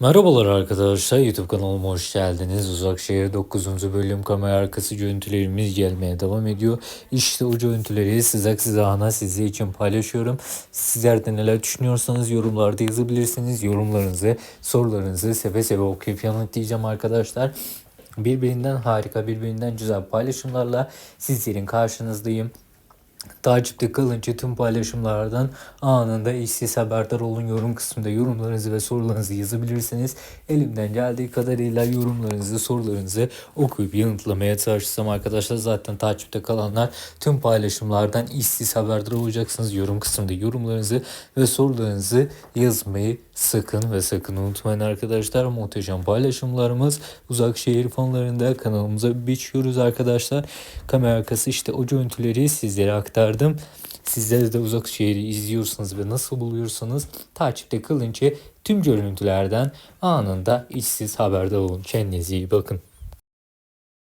Merhabalar arkadaşlar YouTube kanalıma hoş geldiniz. Uzakşehir 9. bölüm kamera arkası görüntülerimiz gelmeye devam ediyor. İşte o görüntüleri sıcak sıcağına sizler için paylaşıyorum. Sizler de neler düşünüyorsanız yorumlarda yazabilirsiniz. Yorumlarınızı, sorularınızı seve seve okuyup yanıtlayacağım arkadaşlar. Birbirinden harika, birbirinden güzel paylaşımlarla sizlerin karşınızdayım. Takipte kalınca tüm paylaşımlardan anında işsiz haberdar olun yorum kısmında yorumlarınızı ve sorularınızı yazabilirsiniz. Elimden geldiği kadarıyla yorumlarınızı, sorularınızı okuyup yanıtlamaya çalışacağım arkadaşlar. Zaten takipte kalanlar tüm paylaşımlardan işsiz haberdar olacaksınız. Yorum kısmında yorumlarınızı ve sorularınızı yazmayı sakın ve sakın unutmayın arkadaşlar. Muhteşem paylaşımlarımız uzak şehir fonlarında kanalımıza biçiyoruz arkadaşlar. Kamera arkası işte o görüntüleri sizlere aktardım. Sizler de uzak şehri izliyorsanız ve nasıl buluyorsanız takipte kalınca tüm görüntülerden anında işsiz haberdar olun. Kendinize iyi bakın.